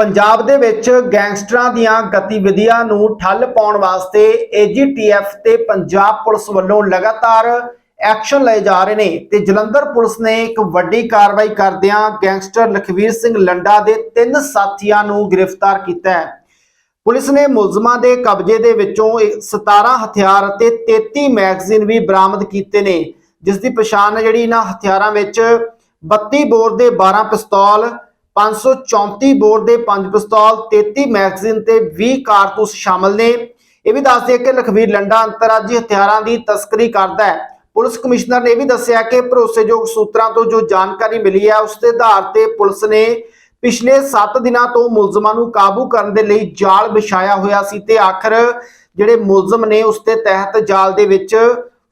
ਪੰਜਾਬ ਦੇ ਵਿੱਚ ਗੈਂਗਸਟਰਾਂ ਦੀਆਂ ਗਤੀਵਿਧੀਆਂ ਨੂੰ ਠੱਲ ਪਾਉਣ ਵਾਸਤੇ ਏਜੀਟੀਐਫ ਤੇ ਪੰਜਾਬ ਪੁਲਿਸ ਵੱਲੋਂ ਲਗਾਤਾਰ ਐਕਸ਼ਨ ਲਏ ਜਾ ਰਹੇ ਨੇ ਤੇ ਜਲੰਧਰ ਪੁਲਿਸ ਨੇ ਇੱਕ ਵੱਡੀ ਕਾਰਵਾਈ ਕਰਦਿਆਂ ਗੈਂਗਸਟਰ ਲਖਵੀਰ ਸਿੰਘ ਲੰਡਾ ਦੇ ਤਿੰਨ ਸਾਥੀਆਂ ਨੂੰ ਗ੍ਰਿਫਤਾਰ ਕੀਤਾ ਹੈ। ਪੁਲਿਸ ਨੇ ਮੁਲਜ਼ਮਾਂ ਦੇ ਕਬਜ਼ੇ ਦੇ ਵਿੱਚੋਂ ਇਹ 17 ਹਥਿਆਰ ਅਤੇ 33 ਮੈਗਜ਼ੀਨ ਵੀ ਬਰਾਮਦ ਕੀਤੇ ਨੇ, ਜਿਸ ਦੀ ਪਛਾਣ ਹੈ ਜਿਹੜੀ ਇਹਨਾਂ ਹਥਿਆਰਾਂ ਵਿੱਚ 32 ਬੋਰ ਦੇ 12 ਪਿਸਤੌਲ 534 ਬੋਰ ਦੇ 5 ਪਿਸਤੌਲ 33 ਮੈਗਜ਼ੀਨ ਤੇ 20 ਕਾਰਤੂਸ ਸ਼ਾਮਲ ਨੇ। ਇਹ ਵੀ ਦੱਸਦੇ ਕਿ ਲਖਵੀਰ ਲੰਡਾ ਅੰਤਰਰਾਜੀ ਹਥਿਆਰਾਂ ਦੀ ਤਸਕਰੀ ਕਰਦਾ ਹੈ। ਪੁਲਿਸ ਕਮਿਸ਼ਨਰ ਨੇ ਇਹ ਵੀ ਦੱਸਿਆ ਕਿ ਭਰੋਸੇਯੋਗ ਸੂਤਰਾਂ ਤੋਂ ਜੋ ਜਾਣਕਾਰੀ ਮਿਲੀ ਹੈ, ਉਸ ਦੇ ਆਧਾਰ ਤੇ ਪੁਲਿਸ ਨੇ ਪਿਛਲੇ 7 ਦਿਨਾਂ ਤੋਂ ਮੁਲਜ਼ਮਾਂ ਨੂੰ ਕਾਬੂ ਕਰਨ ਦੇ ਲਈ ਜਾਲ ਵਿਛਾਇਆ ਹੋਇਆ ਸੀ ਤੇ ਆਖਰ ਜਿਹੜੇ ਮੁਲਜ਼ਮ ਨੇ, ਉਸ ਦੇ ਤਹਿਤ ਜਾਲ ਦੇ ਵਿੱਚ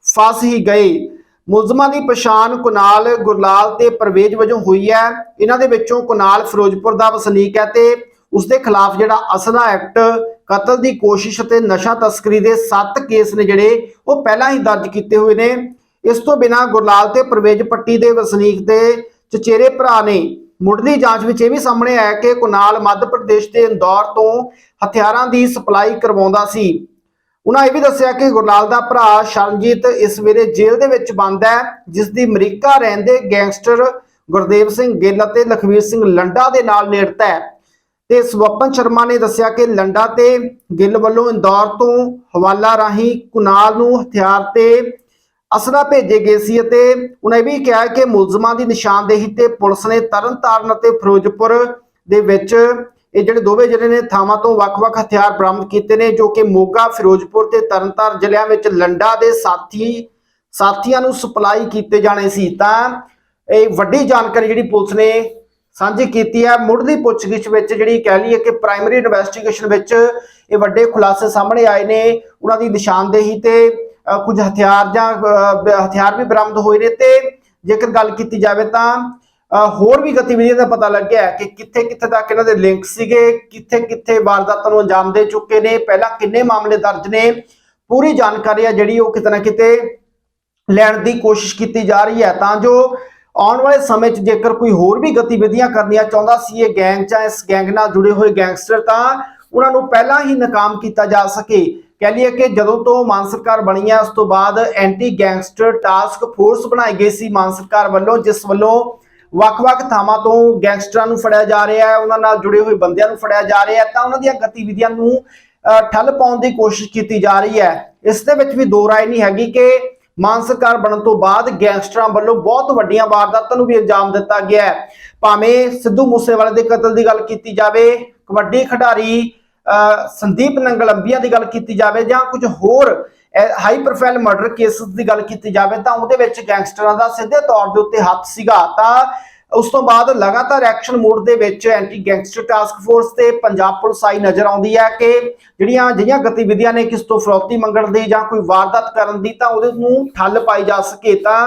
ਫਸ ਹੀ ਗਏ। ਮੁਲਜ਼ਮਾਂ ਦੀ ਪਛਾਣ ਕੁਨਾਲ ਗੁਰਲਾਲ ਤੇ ਪਰਵੇਜ ਵਜੋਂ ਹੋਈ ਹੈ। ਇਹਨਾਂ ਦੇ ਵਿੱਚੋਂ ਕੁਨਾਲ ਫਿਰੋਜ਼ਪੁਰ ਦਾ ਵਸਨੀਕ ਹੈ ਤੇ ਉਸ ਦੇ ਖਿਲਾਫ ਜਿਹੜਾ ਅਸਲਾ ਐਕਟ ਕਤਲ ਦੀ ਕੋਸ਼ਿਸ਼ ਅਤੇ ਨਸ਼ਾ ਤਸਕਰੀ ਦੇ 7 ਕੇਸ ਨੇ ਜਿਹੜੇ, ਉਹ ਪਹਿਲਾਂ ਹੀ ਦਰਜ ਕੀਤੇ ਹੋਏ ਨੇ। ਇਸ ਤੋਂ ਬਿਨਾਂ ਗੁਰਲਾਲ ਤੇ ਪਰਵੇਜ ਪੱਟੀ ਦੇ ਵਸਨੀਕ ਦੇ ਚਚੇਰੇ ਭਰਾ ਨੇ ਮੁੱਢਲੀ ਜਾਂਚ ਵਿੱਚ ਇਹ ਵੀ ਸਾਹਮਣੇ ਆਇਆ ਕਿ ਕੁਨਾਲ ਮੱਧ ਪ੍ਰਦੇਸ਼ ਦੇ ਇੰਦੌਰ ਤੋਂ ਹਥਿਆਰਾਂ ਦੀ ਸਪਲਾਈ ਕਰਵਾਉਂਦਾ ਸੀ। ਉਹਨਾਂ ਇਹ ਵੀ ਦੱਸਿਆ ਕਿ ਗੁਰਲਾਲ ਦਾ ਭਰਾ ਸ਼ਰਨਜੀਤ ਇਸ ਵੇਲੇ ਜੇਲ੍ਹ ਦੇ ਵਿੱਚ ਬੰਦ ਹੈ ਜਿਸ ਦੀ ਅਮਰੀਕਾ ਰਹਿੰਦੇ ਗੈਂਗਸਟਰ ਗੁਰਦੇਵ ਸਿੰਘ ਗਿੱਲ ਅਤੇ ਲਖਵੀਰ ਸਿੰਘ ਲੰਡਾ ਦੇ ਨਾਲ ਨੇੜਤਾ ਹੈ। ਤੇ ਸਵਪਨ ਸ਼ਰਮਾ ਨੇ ਦੱਸਿਆ ਕਿ ਲੰਡਾ ਤੇ ਗਿੱਲ ਵੱਲੋਂ ਇੰਦੌਰ ਤੋਂ ਹਵਾਲਾ ਰਾਹੀਂ ਕੁਨਾਲ ਨੂੰ ਹਥਿਆਰ ਤੇ ਅਸਲਾ ਭੇਜੇ ਗਏ ਸੀ ਅਤੇ ਉਹਨਾਂ ਇਹ ਵੀ ਕਿਹਾ ਕਿ ਮੁਲਜ਼ਮਾਂ ਦੀ ਨਿਸ਼ਾਨਦੇਹੀ ਤੇ ਪੁਲਿਸ ਨੇ ਤਰਨਤਾਰਨ ਅਤੇ ਫਿਰੋਜ਼ਪੁਰ ਦੇ ਵਿੱਚ ਇਹ ਜਿਹੜੇ ਦੋਵੇਂ ਜਿਹੜੇ ਨੇ ਥਾਵਾਂ ਤੋਂ ਵੱਖ-ਵੱਖ ਹਥਿਆਰ ਬਰਾਮਦ ਕੀਤੇ ਨੇ ਜੋ ਕਿ ਮੋਗਾ ਫਿਰੋਜ਼ਪੁਰ ਤੇ ਤਰਨਤਾਰਨ ਜ਼ਿਲ੍ਹਿਆਂ ਵਿੱਚ ਲੰਡਾ ਦੇ ਸਾਥੀ ਸਾਥੀਆਂ ਨੂੰ ਸਪਲਾਈ ਕੀਤੇ ਜਾਣੇ ਸੀ। ਤਾਂ ਇਹ ਵੱਡੀ ਜਾਣਕਾਰੀ ਜਿਹੜੀ ਪੁਲਿਸ ਨੇ ਸਾਂਝੀ ਕੀਤੀ ਹੈ ਮੁੱਢਲੀ ਪੁੱਛਗਿੱਛ ਵਿੱਚ ਜਿਹੜੀ ਕਹਿ ਲਈਏ ਕਿ ਪ੍ਰਾਇਮਰੀ ਇਨਵੈਸਟੀਗੇਸ਼ਨ ਵਿੱਚ ਇਹ ਵੱਡੇ ਖੁਲਾਸੇ ਸਾਹਮਣੇ ਆਏ ਨੇ। ਉਹਨਾਂ ਦੀ ਨਿਸ਼ਾਨਦੇਹੀ ਤੇ ਅ, ਕੁਝ ਹਥਿਆਰ ਜਾਂ ਹਥਿਆਰ ਵੀ ਬਰਾਮਦ ਹੋਏ ਨੇ ਤੇ ਜੇਕਰ ਗੱਲ ਕੀਤੀ ਜਾਵੇ ਤਾਂ ਹੋਰ ਵੀ ਗਤੀਵਿਧੀਆਂ ਦਾ ਪਤਾ ਲੱਗਿਆ ਕਿ ਕਿੱਥੇ ਕਿੱਥੇ ਤੱਕ ਇਹਨਾਂ ਦੇ ਲਿੰਕ ਸੀਗੇ ਕਿੱਥੇ ਕਿੱਥੇ ਵਾਰਦਾਤਾਂ ਨੂੰ ਅੰਜਾਮ ਦੇ ਚੁੱਕੇ ਨੇ, ਪਹਿਲਾਂ ਕਿੰਨੇ ਮਾਮਲੇ ਦਰਜ ਨੇ, ਪੂਰੀ ਜਾਣਕਾਰੀ ਆ ਜਿਹੜੀ ਉਹ ਕਿਤੇ ਨਾ ਕਿਤੇ ਲੈਣ ਦੀ ਕੋਸ਼ਿਸ਼ ਕੀਤੀ ਜਾ ਰਹੀ ਹੈ। ਤਾਂ ਜੋ ਆਉਣ ਵਾਲੇ ਸਮੇਂ 'ਚ ਜੇਕਰ ਕੋਈ ਹੋਰ ਵੀ ਗਤੀਵਿਧੀਆਂ ਕਰਨੀਆਂ ਚਾਹੁੰਦਾ ਸੀ, ਇਹ ਗੈਂਗ ਜਾਂ ਇਸ ਗੈਂਗ ਨਾਲ ਜੁੜੇ ਹੋਏ ਗੈਂਗਸਟਰ ਤਾਂ ਉਹਨਾਂ ਨੂੰ ਪਹਿਲਾਂ ਹੀ ਨਾਕਾਮ ਕੀਤਾ ਜਾ ਸਕੇ। ਕਹਿ ਲਈਏ ਕਿ ਜਦੋਂ ਤੋਂ ਮਾਨ ਸਰਕਾਰ ਬਣੀ ਹੈ, ਉਸ ਤੋਂ ਬਾਅਦ ਐਂਟੀ ਗੈਂਗਸਟਰ ਟਾਸਕ ਫੋਰਸ ਬਣਾਈ ਗਈ ਸੀ ਮਾਨ ਸਰਕਾਰ ਵੱਲੋਂ, ਜਿਸ ਵੱਲੋਂ ਵੱਖ-ਵੱਖ ਥਾਵਾਂ ਤੋਂ ਗੈਂਗਸਟਰਾਂ ਨੂੰ ਫੜਿਆ ਜਾ ਰਿਹਾ ਹੈ ਉਹਨਾਂ ਨਾਲ ਜੁੜੇ ਹੋਏ ਬੰਦਿਆਂ ਨੂੰ ਫੜਿਆ ਜਾ ਰਿਹਾ ਹੈ ਤਾਂ ਉਹਨਾਂ ਦੀਆਂ ਗਤੀਵਿਧੀਆਂ ਨੂੰ ਅ, ਠੱਲ ਪਾਉਣ ਦੀ ਕੋਸ਼ਿਸ਼ ਕੀਤੀ ਜਾ ਰਹੀ ਹੈ। ਇਸ ਦੇ ਵਿੱਚ ਵੀ ਦੋ ਰਾਏ ਨਹੀਂ ਹੈਗੀ ਕਿ ਮਾਨ ਸਰਕਾਰ ਬਣਨ ਤੋਂ ਬਾਅਦ ਗੈਂਗਸਟਰਾਂ ਵੱਲੋਂ ਬਹੁਤ ਵੱਡੀਆਂ ਵਾਰਦਾਤਾਂ ਨੂੰ ਵੀ ਅੰਜਾਮ ਦਿੱਤਾ ਗਿਆ ਹੈ। ਭਾਵੇਂ ਸਿੱਧੂ ਮੂਸੇਵਾਲੇ ਦੇ ਕਤਲ ਦੀ ਗੱਲ ਕੀਤੀ ਜਾਵੇ ਕਬੱਡੀ ਖਿਡਾਰੀ ਅ, ਸੰਦੀਪ ਨੰਗਲੰਬੀਆਂ ਦੀ ਗੱਲ ਕੀਤੀ ਜਾਵੇ ਜਾਂ ਕੁਝ ਹੋਰ ਹਾਈ ਪ੍ਰੋਫਾਈਲ ਮਰਡਰ ਕੇਸਸ ਦੀ ਗੱਲ ਕੀਤੀ ਜਾਵੇ ਤਾਂ ਉਹਦੇ ਵਿੱਚ ਗੈਂਗਸਟਰਾਂ ਦਾ ਸਿੱਧੇ ਤੌਰ ਦੇ ਉੱਤੇ ਹੱਥ ਸੀਗਾ। ਤਾਂ ਉਸ ਤੋਂ ਬਾਅਦ ਲਗਾਤਾਰ ਐਕਸ਼ਨ ਮੋਡ ਦੇ ਵਿੱਚ ਐਂਟੀ ਗੈਂਗਸਟਰ ਟਾਸਕ ਫੋਰਸ ਤੇ ਪੰਜਾਬ ਪੁਲਿਸ ਆਈ ਨਜ਼ਰ ਆਉਂਦੀ ਹੈ ਕਿ ਜਿਹੜੀਆਂ ਜਿਹੜੀਆਂ ਗਤੀਵਿਧੀਆਂ ਨੇ ਕਿਸ ਤੋਂ ਫਰੌਤੀ ਮੰਗਣ ਦੀ ਜਾਂ ਕੋਈ ਵਾਰਦਾਤ ਕਰਨ ਦੀ ਤਾਂ ਉਹਦੇ ਨੂੰ ਠੱਲ ਪਾਈ ਜਾ ਸਕੇ ਤਾਂ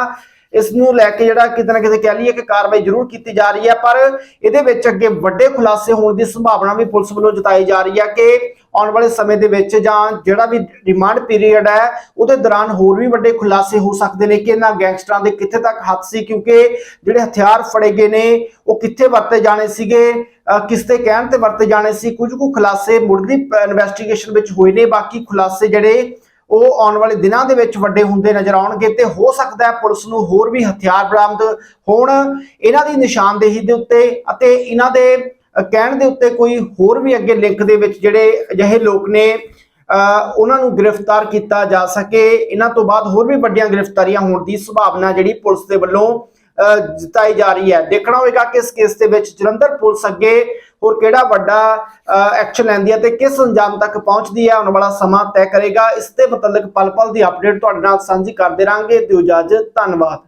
ਇਸ ਨੂੰ ਲੈ ਕੇ ਜਿਹੜਾ ਕਿਤੇ ਨਾ ਕਿਤੇ ਕਹਿ ਲਈਏ ਕਿ ਕਾਰਵਾਈ ਜ਼ਰੂਰ ਕੀਤੀ ਜਾ ਰਹੀ ਹੈ, ਪਰ ਇਹਦੇ ਵਿੱਚ ਅੱਗੇ ਵੱਡੇ ਖੁਲਾਸੇ ਹੋਣ ਦੀ ਸੰਭਾਵਨਾ ਵੀ ਪੁਲਿਸ ਵੱਲੋਂ ਜਤਾਈ ਜਾ ਰਹੀ ਹੈ ਕਿ ਆਉਣ ਵਾਲੇ ਸਮੇਂ ਦੇ ਵਿੱਚ ਜਾਂ ਜਿਹੜਾ ਵੀ ਰਿਮਾਂਡ ਪੀਰੀਅਡ ਹੈ, ਉਹਦੇ ਦੌਰਾਨ ਹੋਰ ਵੀ ਵੱਡੇ ਖੁਲਾਸੇ ਹੋ ਸਕਦੇ ਨੇ ਕਿ ਇਹਨਾਂ ਗੈਂਗਸਟਰਾਂ ਦੇ ਕਿੱਥੇ ਤੱਕ ਹੱਥ ਸੀ, ਕਿਉਂਕਿ ਜਿਹੜੇ ਹਥਿਆਰ ਫੜੇ ਗਏ ਨੇ, ਉਹ ਕਿੱਥੇ ਵਰਤੇ ਜਾਣੇ ਸੀਗੇ ਅਹ ਕਿਸ ਦੇ ਕਹਿਣ ਤੇ ਵਰਤੇ ਜਾਣੇ ਸੀ, ਕੁਝ ਕੁ ਖੁਲਾਸੇ ਮੁੱਢਲੀ ਇਨਵੈਸਟੀਗੇਸ਼ਨ ਵਿੱਚ ਹੋਏ ਨੇ, ਬਾਕੀ ਖੁਲਾਸੇ ਜਿਹੜੇ ਉਹ ਆਉਣ ਵਾਲੇ ਦਿਨਾਂ ਦੇ ਵਿੱਚ ਵੱਡੇ ਹੁੰਦੇ ਨਜ਼ਰ ਆਉਣਗੇ ਤੇ ਹੋ ਸਕਦਾ ਹੈ ਪੁਲਿਸ ਨੂੰ ਹੋਰ ਵੀ ਹਥਿਆਰ ਬਰਾਮਦ ਹੋਣ। ਇਹਨਾਂ ਦੀ ਨਿਸ਼ਾਨਦੇਹੀ ਦੇ ਉੱਤੇ ਅਤੇ ਇਹਨਾਂ ਦੇ ਕਹਿਣ ਦੇ ਉੱਤੇ ਕੋਈ ਹੋਰ ਵੀ ਅੱਗੇ ਲਿੰਕ ਦੇ ਵਿੱਚ ਜਿਹੜੇ ਅਜਿਹੇ ਲੋਕ ਨੇ ਉਹਨਾਂ ਨੂੰ ਗ੍ਰਿਫਤਾਰ ਕੀਤਾ ਜਾ ਸਕੇ। ਇਹਨਾਂ ਤੋਂ ਬਾਅਦ ਹੋਰ ਵੀ ਵੱਡੀਆਂ ਗ੍ਰਿਫਤਾਰੀਆਂ ਹੋਣ ਦੀ ਸੰਭਾਵਨਾ ਜਿਹੜੀ ਪੁਲਿਸ ਦੇ ਵੱਲੋਂ ਜਤਾਈ ਜਾ ਰਹੀ ਹੈ। ਦੇਖਣਾ ਹੋਵੇਗਾ ਕਿ ਇਸ ਕੇਸ ਦੇ ਵਿੱਚ ਜਲੰਧਰ ਪੁਲਿਸ ਅੱਗੇ ਹੋਰ ਕਿਹੜਾ ਵੱਡਾ ਐਕਸ਼ਨ ਲੈਂਦੀ ਹੈ ਤੇ ਕਿਸ ਅੰਜਾਮ ਤੱਕ ਪਹੁੰਚਦੀ ਹੈ, ਆਉਣ ਵਾਲਾ ਸਮਾਂ ਤੈਅ ਕਰੇਗਾ। ਇਸ ਦੇ ਮੁਤਲਕ ਪਲ-ਪਲ ਦੀ ਅਪਡੇਟ ਤੁਹਾਡੇ ਨਾਲ ਸਾਂਝੀ ਕਰਦੇ ਰਾਂਗੇ। ਦਿਓ ਇਜਾਜ਼ਤ, ਧੰਨਵਾਦ।